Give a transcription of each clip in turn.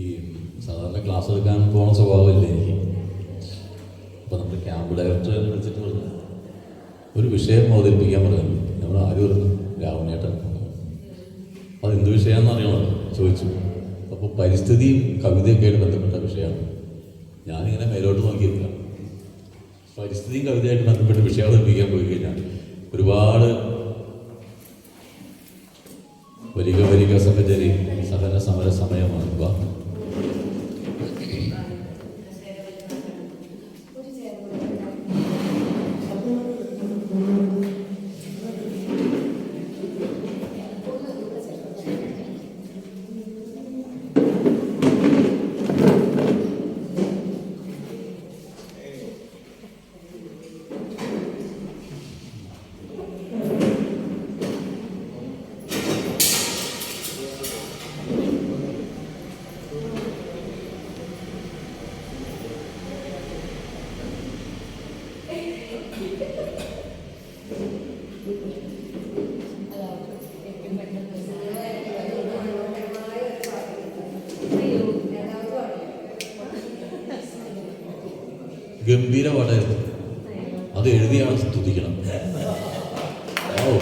ഈ സാധാരണ ക്ലാസ് എടുക്കാൻ പോണ സ്വഭാവമില്ല? എനിക്ക് അപ്പോൾ നമ്മുടെ ക്യാമ്പ് ഡയറക്ടർ വിളിച്ചിട്ട് പറഞ്ഞു ഒരു വിഷയം അവതരിപ്പിക്കാൻ പറഞ്ഞു നമ്മൾ ആരും പറഞ്ഞു? രാവണേട്ടൻ. അത് എന്ത് വിഷയമാണെന്ന് അറിയണമല്ലോ ചോദിച്ചു. അപ്പോൾ പരിസ്ഥിതിയും കവിതയൊക്കെയായിട്ട് ബന്ധപ്പെട്ട വിഷയമാണ്. ഞാനിങ്ങനെ മേലോട്ട് നോക്കിയില്ല പരിസ്ഥിതിയും കവിതയായിട്ട് ബന്ധപ്പെട്ട വിഷയം അവതരിപ്പിക്കാൻ പോയി കഴിഞ്ഞാൽ ഒരുപാട് വരിക വരിക സഹചരി സഹന സമര സമയമാണ്. ഗംഭീര പാട്ടായിരുന്നു അത് എഴുതിയാണ് സ്തുതിക്കണം. ഓ.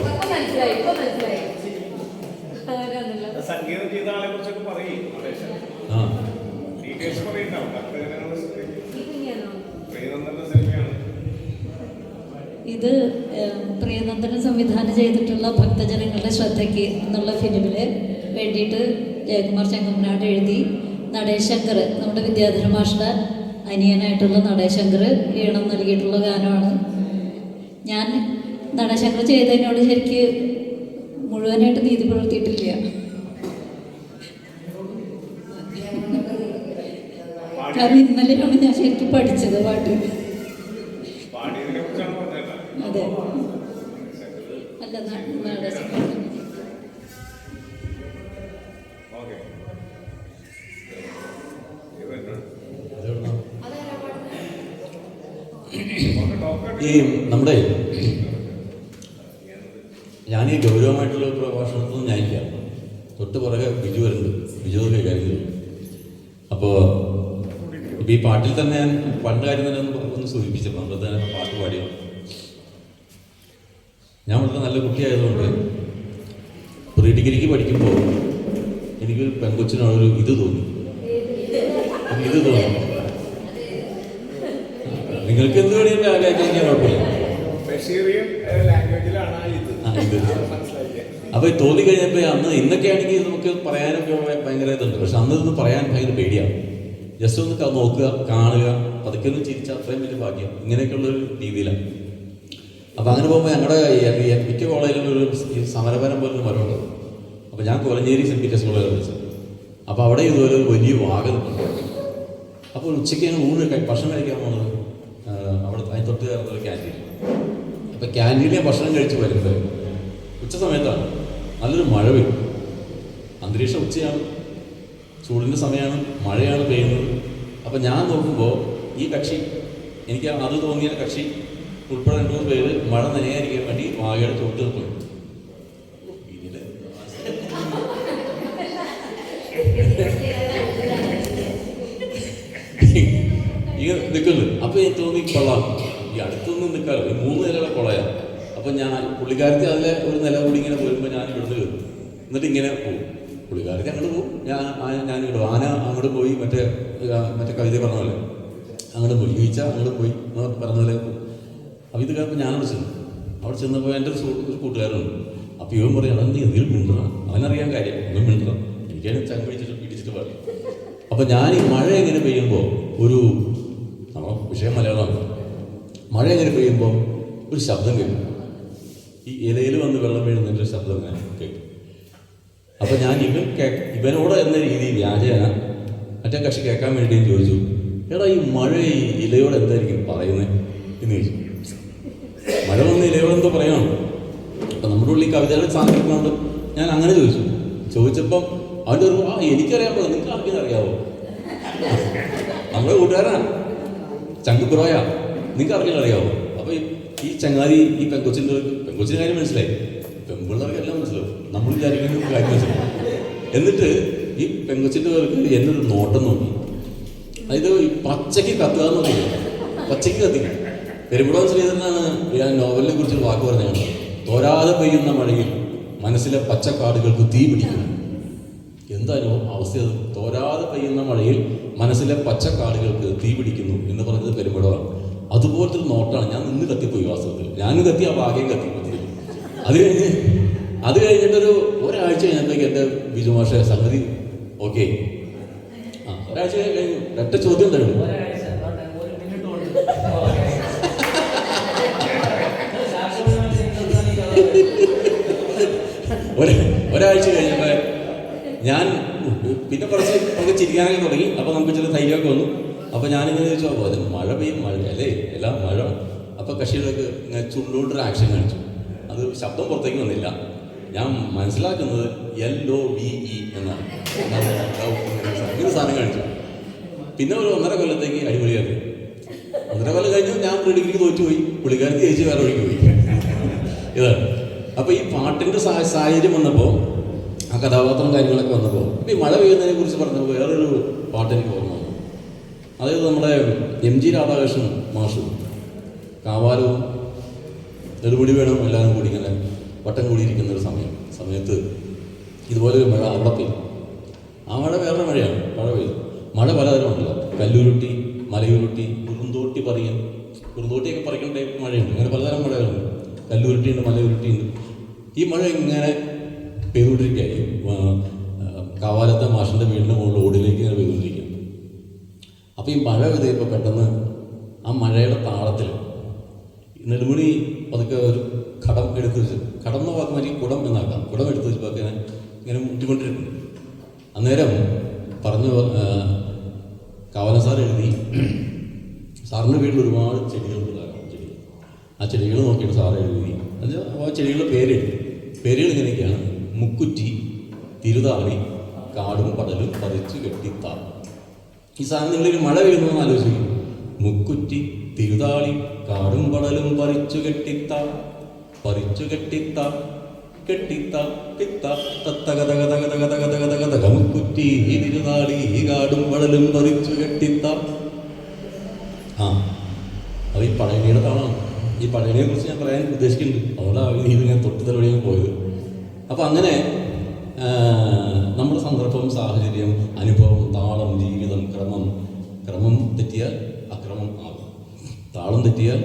ആ. ഇത് പ്രിയനന്ദൻ സംവിധാനം ചെയ്തിട്ടുള്ള ഭക്തജനങ്ങളുടെ ശ്രദ്ധയ്ക്ക് എന്നുള്ള ഫിലിമിൽ വേണ്ടിയിട്ട് ജയകുമാർ ചെങ്കമ്മനാട് എഴുതി നടേശങ്കർ നമ്മുടെ വിദ്യാധര മാഷിന്റെ അനിയനായിട്ടുള്ള നടേശങ്കർ ഈണം നൽകിയിട്ടുള്ള ഗാനമാണ്. ഞാൻ നടേശങ്കർ ചെയ്തതിനോട് ശരിക്ക് മുഴുവനായിട്ട് നീതി പുലർത്തിയിട്ടില്ല. കാരണം ഇന്നലെയാണ് ഞാൻ ശരിക്കും പഠിച്ചത് പാട്ട്. ഈ നമ്മുടെ ഞാൻ ഈ ഗൗരവമായിട്ടുള്ള പ്രഭാഷണത്തിൽ ഞാനില്ല. തൊട്ട് പുറകെ ബിജു വരുന്നുണ്ട്. ബിജു കൈകാര്യം അപ്പോൾ ഇപ്പം ഈ പാട്ടിൽ തന്നെ ഞാൻ പണ്ട് കാര്യം തന്നെ ഒന്ന് സൂചിപ്പിച്ചപ്പോൾ നമ്മൾ തന്നെ പാട്ട് പാടിയോ? ഞാൻ വളരെ നല്ല കുട്ടിയായതുകൊണ്ട് പ്രീ ഡിഗ്രിക്ക് പഠിക്കുമ്പോൾ എനിക്കൊരു പെൺകൊച്ചിനോടൊരു ഇത് തോന്നി. ഇത് തോന്നി നിങ്ങൾക്ക് എന്ത് വേണമെങ്കിലും വ്യാഖ്യാനിക്കാൻ കുഴപ്പമില്ല ബഷീറിയൻ ലാംഗ്വേജിലാണ് ആ ഇത് ആ, ഇത്. മനസ്സിലാക്കിയത് അപ്പൊ തോന്നി കഴിഞ്ഞപ്പോ അന്ന് ഇന്നൊക്കെ ആണെങ്കിൽ നമുക്ക് പറയാനൊക്കെ ഭയ- ഭയങ്കര ഇതുണ്ട്. പക്ഷെ അന്ന് ഇതൊന്നും പറയാൻ ഭയങ്കര പേടിയാണ്. ജസ്റ്റ് ഒന്ന് നോക്കുക കാണുക പതുക്കെ ഒന്ന് ചിരിച്ച അത്രയും വലിയ ഭാഗ്യം. ഇങ്ങനെയൊക്കെയുള്ള ഒരു രീതിയിലാണ്. അപ്പൊ അങ്ങനെ പോകുമ്പോൾ ഞങ്ങളുടെ മിക്ക കോളേജിലും ഒരു സമരപരം പോലൊരു മരമുണ്ട്. അപ്പൊ ഞാൻ കൊലഞ്ചേരി സെന്റ് പീറ്റേഴ്സ് കോളേജിൽ വിളിച്ചത് അപ്പൊ അവിടെ ഇതുപോലെ ഒരു വലിയ വാഗം അപ്പോൾ ഉച്ചയ്ക്ക് ഞങ്ങൾ ഊണ് ഭക്ഷണം കഴിക്കാൻ പോകുന്നത് അവിടെ അതിന് തൊട്ട് ഒരു ക്യാന്റീൻ അപ്പൊ ക്യാന്റീനിലെ ഭക്ഷണം കഴിച്ച് വരുമ്പോൾ ഉച്ച സമയത്താണ്. നല്ലൊരു മഴ വരും അന്തരീക്ഷം ഉച്ചയാണ് ചൂടിന്റെ സമയമാണ്. മഴയാണ് പെയ്യുന്നത്. അപ്പം ഞാൻ നോക്കുമ്പോൾ ഈ കക്ഷി എനിക്ക് അത് തോന്നിയ കക്ഷി ഉൾപ്പെടെ രണ്ട് മൂന്ന് പേര് മഴ നനയാതിരിക്കാൻ വേണ്ടി വാഗയുടെ ചോട്ടിൽ നിൽക്കുന്നു ഇങ്ങനെ നിൽക്കുന്നു അപ്പൊ തോന്നി കൊള്ളാം. അടുത്തൊന്നും ഈ മൂന്ന് നിലയുടെ കുളയാണ്. അപ്പം ഞാൻ പുള്ളിക്കാരത്തി അതിലെ ഒരു നില കൂടി ഇങ്ങനെ പോരുമ്പോൾ ഞാൻ ഇവിടുന്ന് കയറും എന്നിട്ട് ഇങ്ങനെ പോകും. പുള്ളിക്കാരത്തി അങ്ങോട്ട് പോകും. ഞാൻ ഞാൻ ഇങ്ങോട്ട് ആന അങ്ങോട്ട് പോയി മറ്റേ മറ്റേ കവിത പറഞ്ഞ പോലെ. അങ്ങോട്ട് പോയി. ഈച്ച അങ്ങോട്ട് പോയി. പറഞ്ഞ പോലെ. പോകും അപ്പൊ ഇത് കഴിഞ്ഞപ്പോൾ ഞാനവിടെ ചെന്നു. അവിടെ ചെന്നപ്പോൾ എന്റെ ഒരു ഒരു കൂട്ടുകാരനുണ്ട്. അപ്പോൾ ഇവൻ പറയും അതെന്ത് എന്തെങ്കിലും മിണ്ടണം. അവനറിയാൻ കാര്യം. ഇവൻ മിണ്ടണം. എനിക്കതിന് ചങ്ങ പിടിച്ചിട്ട് പറയും. അപ്പം ഞാൻ ഈ മഴ എങ്ങനെ പെയ്യുമ്പോൾ ഒരു നമ്മളെ വിഷയം മലയാളമാണ്. മഴ എങ്ങനെ പെയ്യുമ്പോൾ ഒരു ശബ്ദം കേൾക്കും ഈ ഇലയിൽ വന്ന് വെള്ളം വീഴുന്നതിന്റെ ഒരു ശബ്ദം ഞാൻ കേൾക്കും അപ്പോൾ ഞാൻ ഇവൻ കേ- ഇവനോട് എന്ന രീതിയിൽ വ്യാജേന. മറ്റേ കക്ഷി കേൾക്കാൻ വേണ്ടിയും ചോദിച്ചു എടാ ഈ മഴ ഈ ഇലയോട് എന്തായിരിക്കും പറയുന്നത് എന്ന് ചോദിച്ചു. മഴ വന്ന് ഇലയോട് എന്തോ പറയണം. അപ്പം നമ്മുടെ ഉള്ളിൽ കവിതയുടെ സാന്നിധ്യമുണ്ട് ഞാൻ അങ്ങനെ ചോദിച്ചു. ചോദിച്ചപ്പം അവന്റെ ഒരു ആ എനിക്കറിയാമോ നിങ്ങൾക്ക് ആർക്കും അറിയാവോ? നമ്മുടെ കൂട്ടുകാരാണ് ചങ്കുപ്രോയ നിങ്ങൾക്ക് അറിഞ്ഞാൽ അറിയാവോ അപ്പൊ ഈ- ചങ്ങാതി ഈ പെങ്കൊച്ചിന്റെ പെങ്കൊച്ചിന്റെ കാര്യം മനസ്സിലായി. പെൺപിള്ളേർക്ക് എല്ലാം മനസ്സിലാവും. നമ്മൾ വിചാരിക്കുന്ന കാര്യം മനസ്സിലാവും. എന്നിട്ട് ഈ പെങ്കൊച്ചിന്റെ പേർക്ക് എന്നൊരു നോട്ടം നോക്കി. അതായത് ഈ പച്ചയ്ക്ക് കത്തുക എന്ന് പറയുന്നത് പച്ചയ്ക്ക് കത്തിക്കുക പെരുമ്പുളം ശ്രീധരനാണ് ഞാൻ നോവലിനെ കുറിച്ച് വാക്ക് പറഞ്ഞതാണ് തോരാതെ പെയ്യുന്ന മഴയിൽ മനസ്സിലെ പച്ചക്കാടുകൾക്ക് തീ പിടിക്കുന്നു എന്തായാലും അവസ്ഥ തോരാതെ പെയ്യുന്ന മഴയിൽ മനസ്സിലെ പച്ചക്കാടുകൾക്ക് തീ പിടിക്കുന്നു പറഞ്ഞത് അതുപോലത്തെ ഒരു നോട്ടാണ്. ഞാൻ നിന്ന് കത്തിപ്പോയി വാസ്തവത്തിൽ. ഞാനും കത്തി ആ ഭാഗ്യം കത്തി. അത് കഴിഞ്ഞ് അത് കഴിഞ്ഞിട്ടൊരു ഒരാഴ്ച കഴിഞ്ഞപ്പോഴേക്ക് എന്റെ ബിജു മാഷ സംഗതി ഓക്കെ. ഒരാഴ്ച കഴിഞ്ഞു ഒറ്റ ചോദ്യം തരും ഒരാഴ്ച കഴിഞ്ഞപ്പോ ഞാൻ പിന്നെ കുറച്ച് നമുക്ക് ചിരിക്കാനൊക്കെ തുടങ്ങി. അപ്പോൾ നമുക്ക് ചില ധൈര്യമൊക്കെ വന്നു. അപ്പോൾ ഞാനിങ്ങനെ ചോദിച്ചു അപ്പോൾ അത് മഴ പെയ്യും മഴ അല്ലേ എല്ലാം മഴ. അപ്പോൾ കക്ഷികളൊക്കെ ഇങ്ങനെ ചുണ്ടോണ്ടൊരു ആക്ഷൻ കാണിച്ചു. അത് ശബ്ദം പുറത്തേക്ക് വന്നില്ല. ഞാൻ മനസ്സിലാക്കുന്നത് എൽ ഒ വി ഇ എന്നാണ്. ഇങ്ങനെ സാധനം കാണിച്ചു. പിന്നെ ഒരു ഒന്നര കൊല്ലത്തേക്ക് അടിപൊളിയായിരുന്നു ഒന്നര കൊല്ലം കഴിഞ്ഞ് ഞാൻ പ്രീ ഡിഗ്രിക്ക് തോറ്റുപോയി. പുള്ളിക്കാരത്തി ചേച്ചി വേറെ വഴിക്ക് പോയി. ഇതാണ്. അപ്പോൾ ഈ പാട്ടിന്റെ സാഹചര്യം വന്നപ്പോൾ ആ കഥാപാത്രം കാര്യങ്ങളൊക്കെ വന്നപ്പോൾ ഈ മഴ പെയ്യുന്നതിനെ കുറിച്ച് പറഞ്ഞപ്പോൾ വേറൊരു പാട്ട് എനിക്ക് ഓർമ്മ അതായത് നമ്മുടെ എം ജി രാധാകൃഷ്ണൻ മാഷ്. കാവാലവും നെടുപൊടി വേണം എല്ലാവരും കൂടി ഇങ്ങനെ വട്ടം കൂടിയിരിക്കുന്ന ഒരു സമയം സമയത്ത് ഇതുപോലെ ഒരു മഴ അവിടെ ആ മഴ വേറെ മഴയാണ് മഴ പെയ്തു. മഴ പലതരമുണ്ടല്ലോ. കല്ലുരുട്ടി മലയുരുട്ടി കുറുന്തോട്ടി പറയും കുറുന്തോട്ടിയൊക്കെ പറിക്കുന്ന ടൈപ്പ് മഴയുണ്ട് അങ്ങനെ പലതരം മഴകളുണ്ട്. കല്ലുരുട്ടിയുണ്ട് മലയുരുട്ടിയുണ്ട്. ഈ മഴ ഇങ്ങനെ പെയ്തുകൊണ്ടിരിക്കുകയായി. കാവാലത്തെ മാഷിന്റെ വീടിന്റെ മുകളിൽ ഓടിലേക്ക് അപ്പോൾ ഈ മഴ പെയ്തപ്പോൾ പെട്ടെന്ന് ആ മഴയുടെ താളത്തിൽ നെടുമുടി പതുക്കെ ഒരു കടം എടുത്തു വെച്ച് കടം എന്ന് വാക്ക് മാറ്റി കുടം എന്നാക്കാം. കുടം എടുത്ത് വെച്ചപ്പോൾ ഇങ്ങനെ ഇങ്ങനെ മുട്ടിക്കൊണ്ടിരിക്കും അന്നേരം പറഞ്ഞു കവല സാർ എഴുതി. സാറിന്റെ വീട്ടിൽ ഒരുപാട് ചെടികളുണ്ട് ചെടികൾ. ആ ചെടികൾ നോക്കിയിട്ട് സാർ എഴുതി. എന്നുവെച്ചാൽ ആ ചെടികളുടെ പേരെഴുതി പേരുകൾ ഇങ്ങനെയൊക്കെയാണ്. മുക്കുറ്റി തിരുതാളി കാടും പടലും പറിച്ചു കെട്ടിത്താ ഈ സാധനം നിങ്ങളൊരു മഴ വരുന്നു ആലോചിക്കും. മുക്കുറ്റി തിരുതാളി കാടും പടലും പറിച്ചു കെട്ടിത്ത പറിച്ചു കെട്ടിത്ത കെട്ടിത്ത കാടും പറിച്ചു ഈ പഴയണിയുടെ താളാണ്. ഈ പഴയണിയെ കുറിച്ച് ഞാൻ പറയാൻ ഉദ്ദേശിക്കുന്നുണ്ട്. ഞാൻ പോയത്. അപ്പം അങ്ങനെ നമ്മുടെ സന്ദർഭം സാഹചര്യം അനുഭവം താളം ജീവിതം ക്രമം ക്രമം തെറ്റിയാൽ അക്രമം ആകും. താളം തെറ്റിയാൽ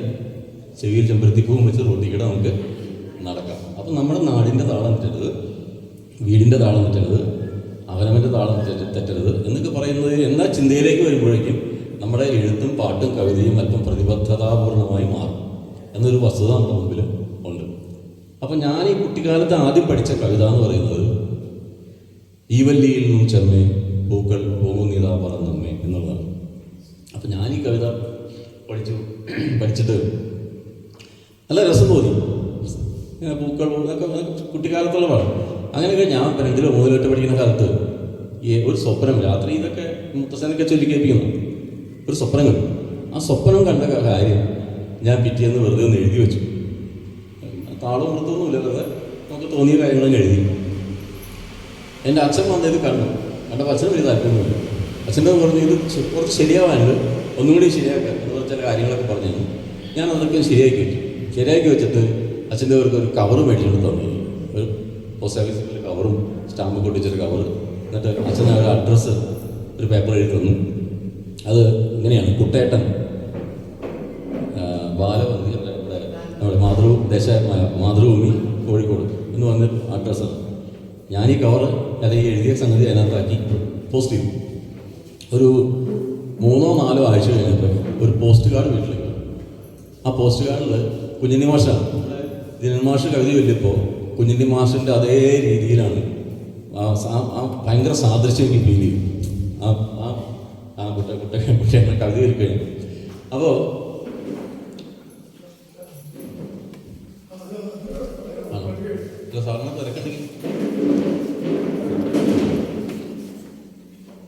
ചെവിയിൽ ചെമ്പരത്തിപ്പൂവും വെച്ച് റോട്ടിക്കിടെ നമുക്ക് നടക്കാം. അപ്പം നമ്മുടെ നാടിന്റെ താളം തെറ്റരുത് വീടിന്റെ താളം തെറ്റരുത് അവനവന്റെ താളം തെറ്റ- തെറ്റരുത് എന്നൊക്കെ പറയുന്നത് എന്നാ ചിന്തയിലേക്ക് വരുമ്പോഴേക്കും നമ്മുടെ എഴുത്തും പാട്ടും കവിതയും അല്പം പ്രതിബദ്ധതാപൂർണമായി മാറും എന്നൊരു വസ്തുത നമ്മുടെ മുമ്പിൽ ഉണ്ട്. അപ്പം ഞാൻ ഈ കുട്ടിക്കാലത്ത് ആദ്യം പഠിച്ച കവിത എന്ന് പറയുന്നത് ഈവല്ലിയിൽ നിന്നും ചെമ്മേ പൂക്കൾ കവിത പഠിച്ചു പഠിച്ചിട്ട് നല്ല രസം തോന്നി. ഇങ്ങനെ പൂക്കൾ അതൊക്കെ കുട്ടിക്കാലത്തോളമാണ്. അങ്ങനെയൊക്കെ ഞാൻ രണ്ടിലോ മൂന്നിലോട്ട് പഠിക്കുന്ന കാലത്ത് ഈ ഒരു സ്വപ്നം രാത്രി ഇതൊക്കെ മുത്തശ്ശനൊക്കെ ചൊല്ലിക്കേൽപ്പിക്കുന്നു ഒരു സ്വപ്നം കണ്ടു. ആ സ്വപ്നം കണ്ട കാര്യം ഞാൻ പിറ്റേന്ന് വെറുതെ ഒന്ന് എഴുതി വെച്ചു. താളം കൊടുത്തൊന്നുമില്ല വെറുതെ നമുക്ക് തോന്നിയ കാര്യങ്ങളൊക്കെ എഴുതി. എന്റെ അച്ഛൻ വന്നത് കണ്ടു. കണ്ടപ്പോൾ അച്ഛന് വലിയ താല്പര്യമൊന്നുമില്ല. അച്ഛന്റെ പറഞ്ഞു ഇത് കുറച്ച് ശരിയാവാനുണ്ട്. ഒന്നും കൂടി ശരിയാക്കുക എന്ന് പറഞ്ഞ ചില കാര്യങ്ങളൊക്കെ പറഞ്ഞു. ഞാൻ അതൊക്കെ ശരിയാക്കി വെച്ചു. ശരിയാക്കി വെച്ചിട്ട് അച്ഛന്റെ അവർക്ക് ഒരു കവർ മേടിച്ചിട്ട് തന്നു. ഒരു പോസ്റ്റ് ഓഫീസിൽ കവറും സ്റ്റാമ്പ് കൊട്ടിച്ചൊരു കവർ എന്നിട്ട് അച്ഛൻ ഒരു അഡ്രസ്സ് ഒരു പേപ്പർ എഴുതി തന്നു. അത് ഇങ്ങനെയാണ്. കുട്ടേട്ടൻ ബാലവന്തി നമ്മുടെ മാതൃ ദേശ മാതൃഭൂമി കോഴിക്കോട് എന്ന് പറഞ്ഞ അഡ്രസ്സാണ് ഞാൻ ഈ കവർ അല്ലെങ്കിൽ എഴുതിയ സംഗതി അതിനകത്താക്കി പോസ്റ്റ് ചെയ്തു. ഒരു മൂന്നോ നാലോ ആഴ്ച കഴിഞ്ഞപ്പോൾ ഒരു പോസ്റ്റ് കാർഡ് വീട്ടിലേക്ക് ആ പോസ്റ്റ് കാർഡിൽ കുഞ്ഞിനി മാഷാണ് ദിനൻ മാഷ് കവിത ചൊല്ലിയപ്പോൾ കുഞ്ഞിന്റെ മാഷിന്റെ അതേ രീതിയിലാണ് ആ ഭയങ്കര സാദൃശ്യം എനിക്ക് ഫീൽ ചെയ്യും ആ ആ ആ കുട്ട കുട്ട കുട്ടിയുടെ കവിത ചൊല്ലിക്കഴിഞ്ഞു. അപ്പോൾ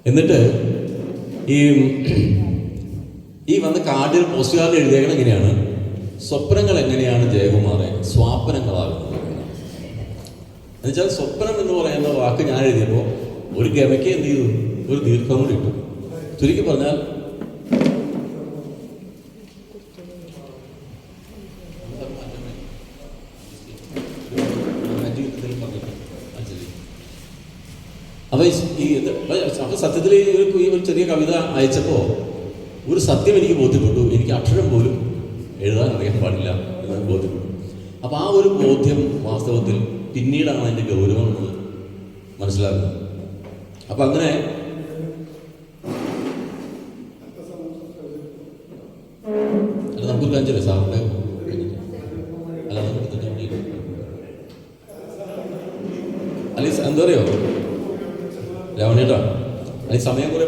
എന്നിട്ട് ഈ ഈ വന്ന കാർഡിൽ പോസ്റ്റ് കാർഡിൽ എഴുതിയേക്കണം എങ്ങനെയാണ്? സ്വപ്നങ്ങൾ എങ്ങനെയാണ് ജയകുമാറെ? സ്വാപനങ്ങളാകുന്നത്. എന്നുവെച്ചാൽ സ്വപ്നം എന്ന് പറയുന്ന വാക്ക് ഞാൻ എഴുതിയപ്പോൾ ഒരു ഗമയ്ക്ക് എന്ത് ചെയ്തു? ഒരു ദീർഘം കൂടി ഇട്ടു. ചുരുക്കി പറഞ്ഞാൽ അപ്പൊ ഈ- അപ്പൊ സത്യത്തിൽ ഒരു ഒരു ചെറിയ കവിത അയച്ചപ്പോൾ ഒരു സത്യം എനിക്ക് ബോധ്യപ്പെട്ടു. എനിക്ക് അക്ഷരം പോലും എഴുതാൻ അറിയാൻ പാടില്ല എന്ന് ബോധ്യപ്പെട്ടു. അപ്പൊ ആ ഒരു ബോധ്യം വാസ്തവത്തിൽ പിന്നീടാണ് എന്റെ ഗൗരവം മനസ്സിലാക്കുന്നത് അപ്പൊ അങ്ങനെ സമയം കുറെ